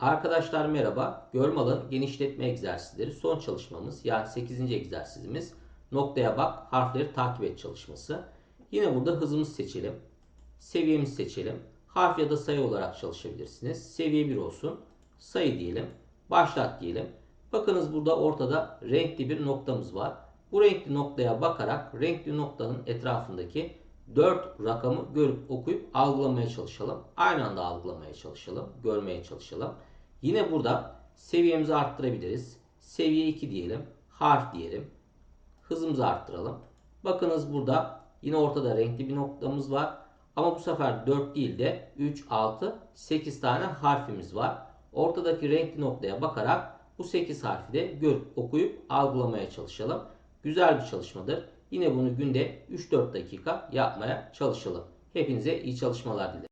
Arkadaşlar merhaba. Görme alanı genişletme egzersizleri son çalışmamız yani 8. egzersizimiz. Noktaya bak, harfleri takip et çalışması. Yine burada hızımızı seçelim. Seviyemizi seçelim. Harf ya da sayı olarak çalışabilirsiniz. Seviye 1 olsun. Sayı diyelim. Başlat diyelim. Bakınız burada ortada renkli bir noktamız var. Bu renkli noktaya bakarak renkli noktanın etrafındaki 4 rakamı görüp okuyup algılamaya çalışalım. Aynı anda algılamaya çalışalım. Görmeye çalışalım. Yine burada seviyemizi arttırabiliriz. Seviye 2 diyelim. Harf diyelim. Hızımızı arttıralım. Bakınız burada yine ortada renkli bir noktamız var. Ama bu sefer 4 değil de 3, 6, 8 tane harfimiz var. Ortadaki renkli noktaya bakarak bu 8 harfi de görüp okuyup algılamaya çalışalım. Güzel bir çalışmadır. Yine bunu günde 3-4 dakika yapmaya çalışalım. Hepinize iyi çalışmalar dilerim.